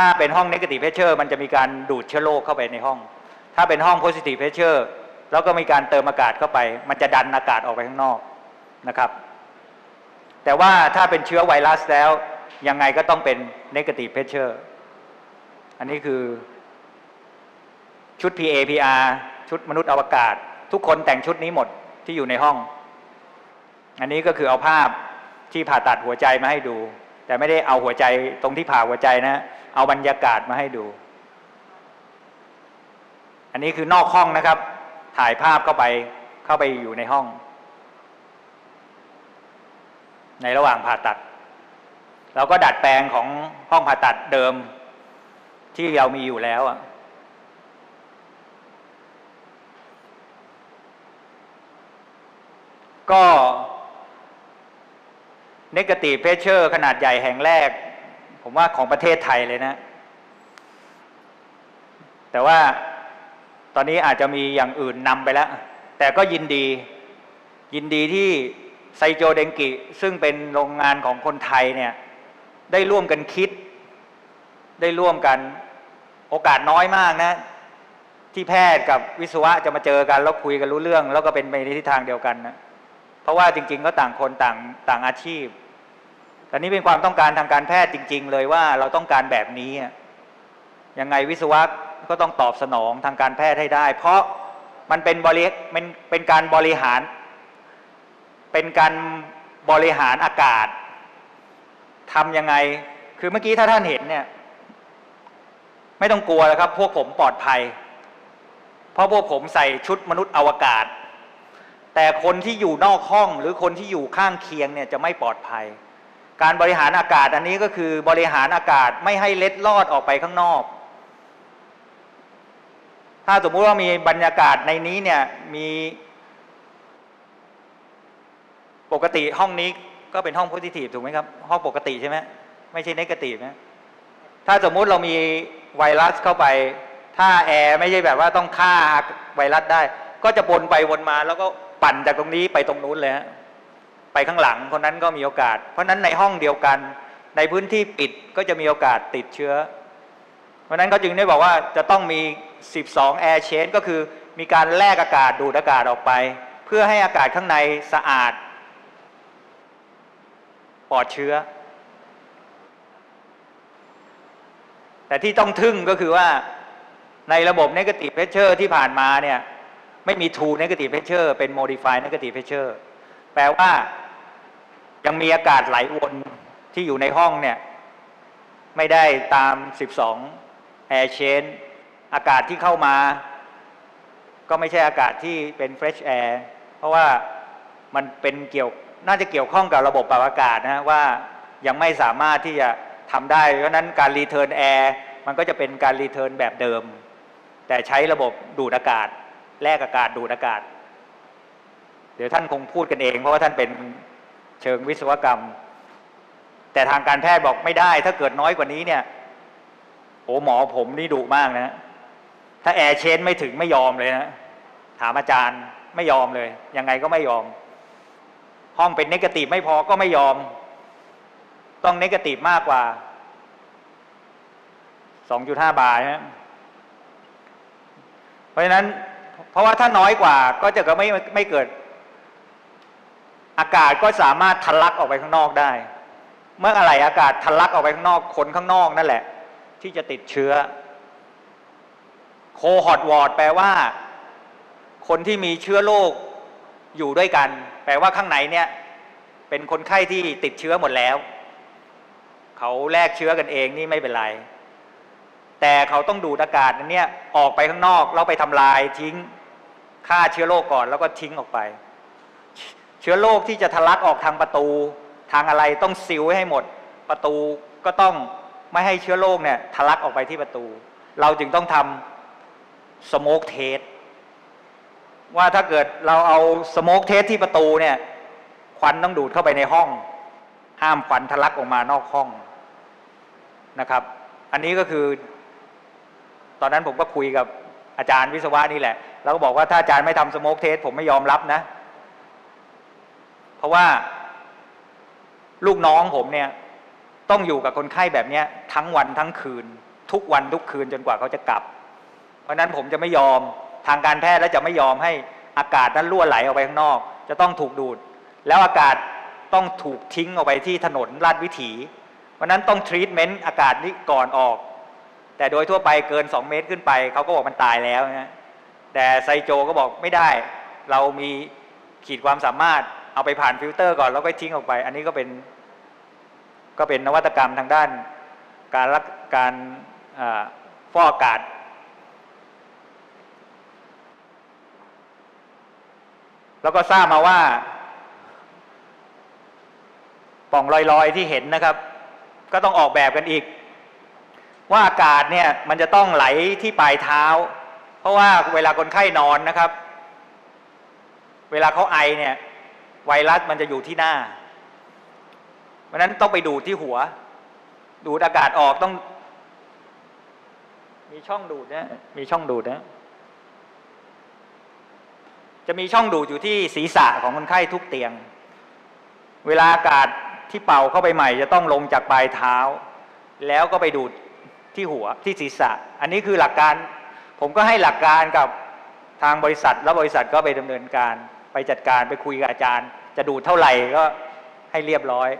ถ้าเป็นห้อง negative pressure มันจะมีการดูดเชื้อโรคเข้าไปในห้อง ถ้าเป็นห้อง positive pressure แล้วก็มีการเติมอากาศเข้าไป มันจะดันอากาศออกไปข้างนอกนะครับ แต่ว่าถ้าเป็นเชื้อไวรัสแล้ว ยังไงก็ต้องเป็น negative pressure อันนี้คือชุด PA PR ชุดมนุษย์อวกาศ ทุกคนแต่งชุดนี้หมดที่อยู่ในห้อง อันนี้ก็คือเอาภาพที่ผ่าตัดหัวใจมาให้ดู แต่ไม่ได้เอาหัวใจตรงที่ผ่าหัวใจนะ เอาบรรยากาศมาให้ดู อันนี้คือนอกห้องนะครับ ถ่ายภาพเข้าไปเข้าไปอยู่ในห้อง ในระหว่างผ่าตัด เราก็ดัดแปลงของห้องผ่าตัดเดิม ที่เรามีอยู่แล้วอะก็ negative pressure ขนาดใหญ่แห่งแรก ผมว่าของประเทศไทยเลยนะ แต่ว่าตอนนี้อาจจะมีอย่างอื่นนำไปแล้ว แต่ก็ยินดี ยินดีที่ไซโจเดงกิ ซึ่งเป็นโรงงานของคนไทยเนี่ย ได้ร่วมกันคิด ได้ร่วมกัน โอกาสน้อยมากนะ ที่แพทย์กับวิศวะจะมาเจอกัน แล้วคุยกันรู้เรื่อง แล้วก็เป็นไปในทิศทางเดียวกันนะ เพราะว่าจริง ๆ ก็ต่างคนต่างต่างอาชีพ แต่นี้เป็นความต้องการทางการแพทย์จริง ๆ เลยว่าเราต้องการแบบนี้ยังไงวิศวะก็ต้องตอบสนองทางการแพทย์ให้ได้ เพราะมันเป็นบริมันเป็นการบริหาร เป็นการบริหารอากาศทำยังไง คือเมื่อกี้ถ้าท่านเห็นเนี่ย ไม่ต้องกลัวแล้วครับ พวกผมปลอดภัย เพราะพวกผมใส่ชุดมนุษย์อวกาศ แต่คนที่อยู่นอกห้องหรือคนที่อยู่ข้างเคียงเนี่ยจะไม่ปลอดภัย การบริหารอากาศอันนี้ก็คือบริหารอากาศไม่ให้เล็ดลอดออกไปข้างนอก ถ้าสมมุติว่ามีบรรยากาศในนี้เนี่ยมีปกติห้องนี้ก็เป็นห้องโพซิทีฟถูกไหมครับ ห้องปกติใช่ไหมไม่ใช่เนกาทีฟนะถ้าสมมุติเรามีไวรัสเข้าไป ถ้าแอร์ไม่ใช่แบบว่าต้องฆ่าไวรัสได้ ก็จะวนไปวนมาแล้วก็ปั่นจากตรงนี้ไปตรงนู้นเลยฮะ ไปข้างหลังคนนั้นก็มีโอกาส เพราะฉะนั้นในห้องเดียวกัน ในพื้นที่ปิดก็จะมีโอกาสติดเชื้อ เพราะฉะนั้นเขาจึงได้บอกว่าจะต้องมี 12 air change ก็คือมีการแลกอากาศดูดอากาศออกไป เพื่อให้อากาศข้างในสะอาดปลอดเชื้อ แต่ที่ต้องทึ่งก็คือว่าในระบบ negative pressure ที่ผ่านมาเนี่ยไม่มี true negative pressure เป็น modified negative pressure แปลว่า ยังมีอากาศไหลวนที่อยู่ในห้องเนี่ย ไม่ได้ตาม 12 air change อากาศที่เข้ามา ก็ไม่ใช่อากาศที่เป็น fresh air เพราะว่ามันเป็นเกี่ยวน่าจะเกี่ยวข้องกับระบบปรับอากาศนะว่ายังไม่สามารถที่จะทำได้ เพราะนั้นการ return air มันก็จะเป็นการ return แบบเดิม แต่ใช้ระบบดูดอากาศ แลกอากาศดูดอากาศ ดี๋ยวท่านคงพูดกันเอง เพราะว่าท่านเป็นเชิงวิศวกรรม แต่ทางการแพทย์บอกไม่ได้ ถ้าเกิดน้อยกว่านี้เนี่ยโอ้หมอผมนี่ดุมากนะ ถ้าแอร์เชนไม่ถึงไม่ยอมเลยนะ ถามอาจารย์ไม่ยอมเลย ยังไงก็ไม่ยอม ห้องเป็นนกาตีฟไม่พอก็ไม่ยอม ต้องนกาตีฟมากกว่า2.5 บาทนะเพราะฉะนั้น เพราะว่าถ้าน้อยกว่าก็จะก็ไม่ไม่เกิด อากาศก็สามารถทะลักออกไปข้างนอกได้ เมื่ออะไรอากาศทะลักออกไปข้างนอกคนข้างนอกนั่นแหละ ที่จะติดเชื้อโคฮอตวอร์ดแปลว่า คนที่มีเชื้อโรคอยู่ด้วยกัน แปลว่าข้างในเนี่ย เป็นคนไข้ที่ติดเชื้อหมดแล้ว เขาแลกเชื้อกันเองนี่ไม่เป็นไร แต่เขาต้องดูดอากาศนั้นเนี่ยออกไปข้างนอกแล้วไปทำลายทิ้งฆ่าเชื้อโรคก่อนแล้วก็ทิ้งออกไป เชื้อโรคที่จะทะลักออกทางประตู ทางอะไรต้องซิลไว้ให้หมด ประตูก็ต้องไม่ให้เชื้อโรคเนี่ยทะลักออกไปที่ประตู เราจึงต้องทำสโมกเทสว่าถ้าเกิดเราเอาสโมกเทสที่ประตูเนี่ยควันต้องดูดเข้าไปในห้อง ห้ามควันทะลักออกมานอกห้องนะครับ อันนี้ก็คือ ตอนนั้นผมก็คุยกับอาจารย์วิศวะนี่แหละ แล้วก็บอกว่าถ้าอาจารย์ไม่ทำสโมกเทสผมไม่ยอมรับนะ เพราะว่าลูกน้องผมเนี่ย ต้องอยู่กับคนไข้แบบเนี้ยทั้งวันทั้งคืน ทุกวันทุกคืนจนกว่าเขาจะกลับ เพราะฉะนั้นผมจะไม่ยอมทางการแพทย์และจะไม่ยอมให้อากาศนั้นรั่วไหลออกไปข้างนอก จะต้องถูกดูด แล้วอากาศต้องถูกทิ้งออกไปที่ถนนลาดวิถีเพราะนั้นต้องทรีทเมนต์อากาศนี้ก่อนออก แต่โดยทั่วไปเกิน 2 เมตรขึ้นไป เขาก็บอกมันตายแล้วนะแต่ไซโจก็บอกไม่ได้ เรามีขีดความสามารถ เอาไปผ่านฟิลเตอร์ก่อนแล้วก็ทิ้งออกไป อันนี้ก็เป็น ก็เป็นนวัตกรรมทางด้าน การรักการฟอกอากาศ แล้วก็ทราบมาว่าปล่องลอยๆที่เห็นนะครับ ก็ต้องออกแบบกันอีก ว่าอากาศเนี่ยมันจะต้องไหลที่ปลายเท้า เพราะว่าเวลาคนไข้นอนนะครับ เวลาเขาไอเนี่ย ไวรัสมันจะอยู่ที่หน้าเพราะนั้นต้องไปดูดที่หัว ดูดอากาศออกต้อง มีช่องดูดนะมีช่องดูดนะ จะมีช่องดูดอยู่ที่ศีรษะของคนไข้ทุกเตียง เวลาอากาศที่เป่าเข้าไปใหม่ จะต้องลงจากปลายเท้า แล้วก็ไปดูดที่หัวที่ศีรษะ อันนี้คือหลักการ ผมก็ให้หลักการกับทางบริษัท แล้วบริษัทก็ไปดำเนินการ ไปจัดการไปคุยกับอาจารย์ จะดูดเท่าไหร่ก็ให้เรียบร้อย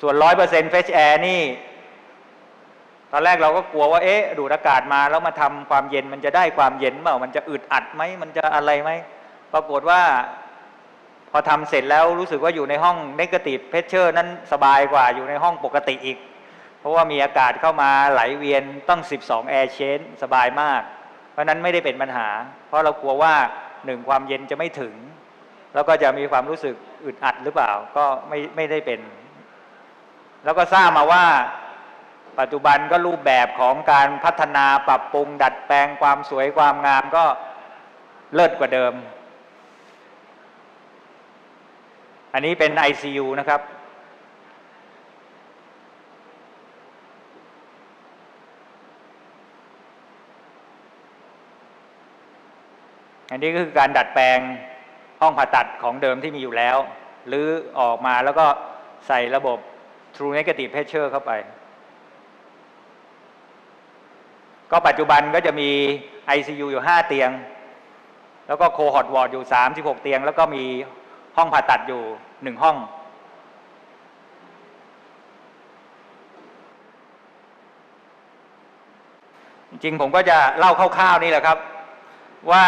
ส่วนร้อยเปอร์เซ็นต์เฟชแอร์นี่ ตอนแรกเราก็กลัวว่า เอ๊ะ ดูดอากาศมาแล้วมาทำความเย็นมันจะได้ความเย็นเปล่ามันจะอึดอัดไหม มันจะอะไรไหม ปรากฏว่า พอทำเสร็จแล้วรู้สึกว่าอยู่ในห้องเนกาทีฟเพชเชอร์นั้นสบายกว่าอยู่ในห้องปกติอีก เพราะว่ามีอากาศเข้ามาไหลเวียนต้อง 12 แอร์เชนสบายมาก เพราะนั้นไม่ได้เป็นปัญหา เพราะเรากลัวว่าหนึ่งความเย็นจะไม่ถึง แล้วก็จะมีความรู้สึกอึดอัดหรือเปล่าก็ไม่ไม่ได้เป็น แล้วก็ทราบมาว่าปัจจุบันก็รูปแบบของการพัฒนาปรับปรุง ดัดแปลงความสวยความงามก็เลิศกว่าเดิม อันนี้เป็น ICU นะครับ อันนี้ก็คือการดัดแปลงห้องผ่าตัดของเดิมที่มีอยู่แล้วหรือออกมาแล้วก็ใส่ระบบ True Negative Pressure เข้าไป ก็ปัจจุบันก็จะมี ICU อยู่ 5 เตียง แล้วก็โคฮอ t วอร์ดอยู่ 36 เตียง แล้วก็มีห้องผ่าตัดอยู่ 1 ห้อง จริงผมก็จะเล่าคร่าวๆนี่แหละครับว่า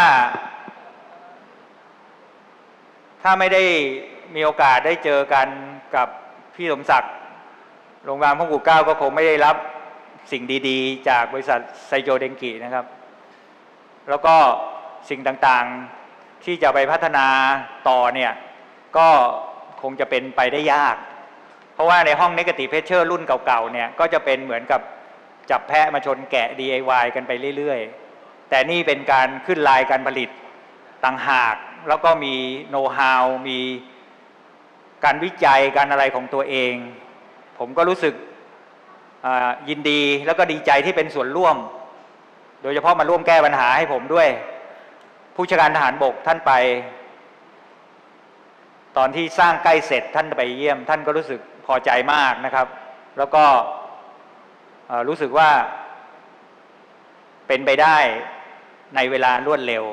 ถ้าไม่ได้มีโอกาสได้เจอกันกับพี่สมศักดิ์โรงพยาบาลพระกุเก้าก็คงไม่ได้รับสิ่งดีๆ จากบริษัทไซโจเดงกินะครับ แล้วก็สิ่งต่างๆที่จะไปพัฒนาต่อเนี่ยก็คงจะเป็นไปได้ยาก เพราะว่าในห้อง Negative Pressure รุ่นเก่าๆเนี่ยก็จะเป็นเหมือนกับจับแพะมาชนแกะ DIY กันไปเรื่อยๆ แต่นี่เป็นการขึ้นลายการผลิตต่างหาก แล้วก็มีโน้ตฮาวมีการวิจัยการอะไรของตัวเอง ผมก็รู้สึกยินดีแล้วก็ดีใจที่เป็นส่วนร่วม โดยเฉพาะมาร่วมแก้ปัญหาให้ผมด้วย ผู้ชาการทหารบกท่านไป ตอนที่สร้างใกล้เสร็จท่านไปเยี่ยม ท่านก็รู้สึกพอใจมากนะครับ แล้วก็รู้สึกว่าเป็นไปได้ในเวลารวดเร็ว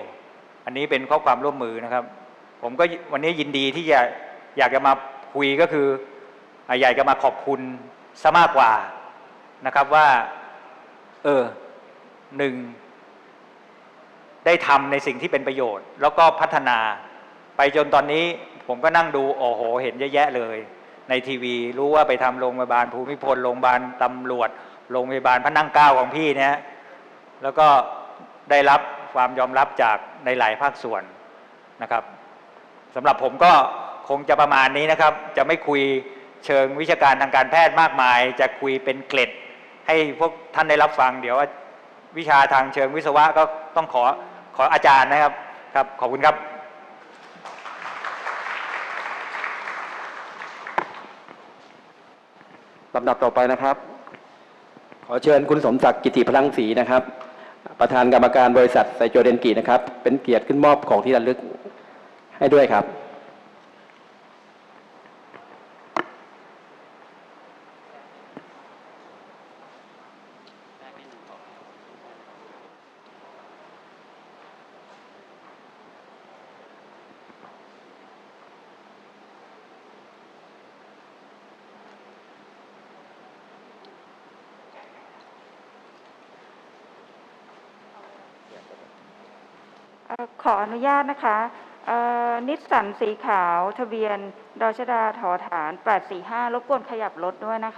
อันนี้เป็นข้อความร่วมมือนะครับ ผมก็วันนี้ยินดีที่จะอยากจะมาคุยก็คืออะอยากจะมาขอบคุณซะมากกว่านะครับว่า เออหนึ่งได้ทำในสิ่งที่เป็นประโยชน์ แล้วก็พัฒนาไปจนตอนนี้ผมก็นั่งดูโอ้โห เห็นเยอะแยะเลย ในทีวีรู้ว่าไปทำโรงพยาบาลภูมิพลโรงพยาบาลตำรวจโรงพยาบาลพระนั่งเก้าของพี่เนี่ยแล้วก็ได้รับ ความยอมรับจากในหลายภาคส่วนนะครับสำหรับผมก็คงจะประมาณนี้นะครับ จะไม่คุยเชิงวิชาการทางการแพทย์มากมาย จะคุยเป็นเกล็ด ให้พวกท่านได้รับฟัง เดี๋ยวว่าวิชาทางเชิงวิศวะก็ต้องขอขออาจารย์นะครับครับ ขอบคุณครับ ลำดับต่อไปนะครับ ขอเชิญคุณสมศักดิ์กิติพลังศรีนะครับ ประธานกรรมการบริษัทไซโจเดนกีนะครับ เป็นเกียรติขึ้นมอบของที่ระลึกให้ด้วยครับ ขออนุญาตนะคะนิสสันสีขาวทะเบียนดอชดาถอฐาน 845 รบกวนขยับรถด้วยนะคะ